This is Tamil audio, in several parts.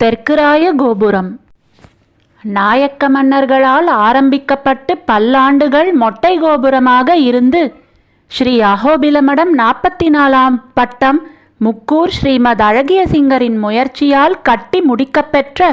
தெற்குராய கோபுரம். நாயக்க மன்னர்களால் ஆரம்பிக்கப்பட்டு பல்லாண்டுகள் மொட்டை கோபுரமாக இருந்து ஸ்ரீ அகோபிலமடம் நாற்பத்தி நாலாம் பட்டம் முக்கூர் ஸ்ரீமத் அழகிய சிங்கரின் முயற்சியால் கட்டி முடிக்கப்பெற்ற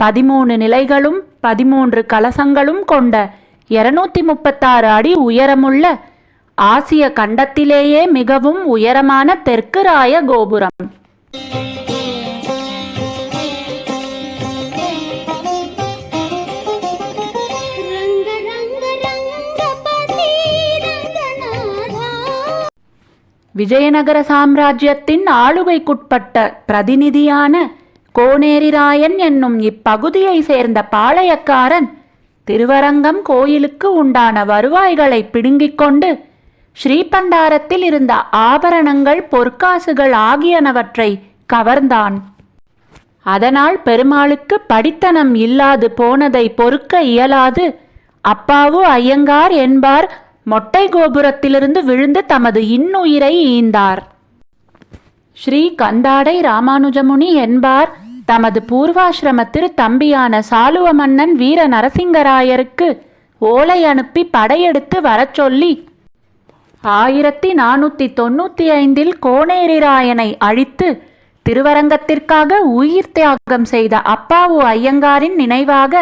பதிமூணு நிலைகளும் பதிமூன்று கலசங்களும் கொண்ட இருநூத்தி முப்பத்தாறு அடி உயரமுள்ள ஆசிய கண்டத்திலேயே மிகவும் உயரமான தெற்கு ராய கோபுரம். விஜயநகர சாம்ராஜ்யத்தின் ஆளுகைக்குட்பட்ட பிரதிநிதியான கோனேரிராயன் என்னும் இப்பகுதியை சேர்ந்த பாளையக்காரன் திருவரங்கம் கோயிலுக்கு உண்டான வருவாய்களை பிடுங்கிக் கொண்டு ஸ்ரீபண்டாரத்தில் இருந்த ஆபரணங்கள் பொற்காசுகள் ஆகியனவற்றை கவர்ந்தான். அதனால் பெருமாளுக்கு படித்தனம் இல்லாது போனதை பொறுக்க இயலாது. அப்பாவு ஐயங்கார் என்பார் மொட்டை கோபுரத்திலிருந்து விழுந்து தமது இன்னுயிரை ஈந்தார். ஸ்ரீ கந்தாடை ராமானுஜமுனி என்பார். தமது பூர்வாசிரம தம்பியான சாலுவ மன்னன் வீர நரசிங்கராயருக்கு ஓலை அனுப்பி படையெடுத்து வரச் சொல்லி ஆயிரத்தி நானூற்றி தொண்ணூற்றி ஐந்தில் கோனேரிராயனை அழித்து திருவரங்கத்திற்காக உயிர் தியாகம் செய்த அப்பாவு ஐயங்காரின் நினைவாக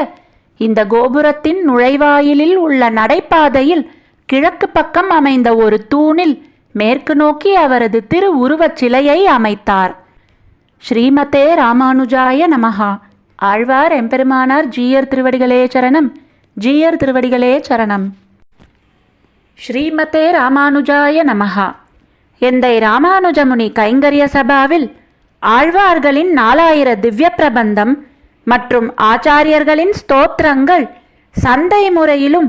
இந்த கோபுரத்தின் நுழைவாயிலில் உள்ள நடைபாதையில் கிழக்கு பக்கம் அமைந்த ஒரு தூணில் மேற்கு நோக்கி அவரது திரு உருவச் சிலையை அமைத்தார். ஸ்ரீமதே ராமானுஜாய நமஹா. ஆழ்வார் எம்பெருமானார் ஜீயர் திருவடிகளே சரணம். ஜீயர் திருவடிகளே சரணம். ஸ்ரீமதே ராமானுஜாய நமஹா. எந்தை ராமானுஜமுனி கைங்கரிய சபாவில் ஆழ்வார்களின் நாலாயிர திவ்ய பிரபந்தம் மற்றும் ஆச்சாரியர்களின் ஸ்தோத்திரங்கள் சந்தை முறையிலும்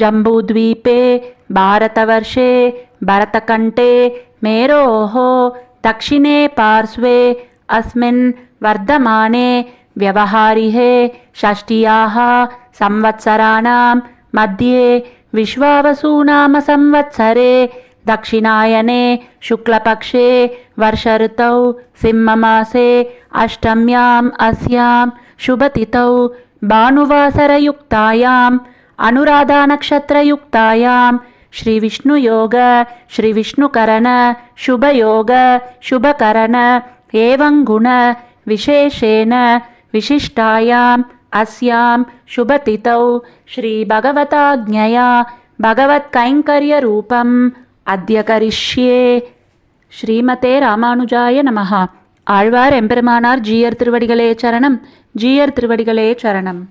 जम्बूद्वीपे भारतवर्षे भरतकण्ठे मेरोः दक्षिणे पार्श्वे अस्मिन् वर्धमाने व्यवहारिहे षष्ट्याः संवत्सराणां मध्ये विश्वावसूनाम संवत्सरे दक्षिणायने शुक्लपक्षे वर्षऋतौ सिंहमासे अष्टम्याम् अस्यां शुभतिथौ भानुवासरयुक्तायाम् अनुराधानक्षत्रयुक्तायां श्रीविष्णुयोग श्रीविष्णुकरण शुभयोग शुभकरण एवं गुण विशेषेण विशिष्टायाम् अस्यां शुभतिथौ श्रीभगवताज्ञया भगवत्कैङ्कर्यरूपम् अद्य करिष्ये ஸ்ரீமதே ராமானுஜாய நமஹ ஆழ்வார் எம்பெருமானார் ஜீயர் திருவடிகளே சரணம் ஜீயர் திருவடிகளே சரணம்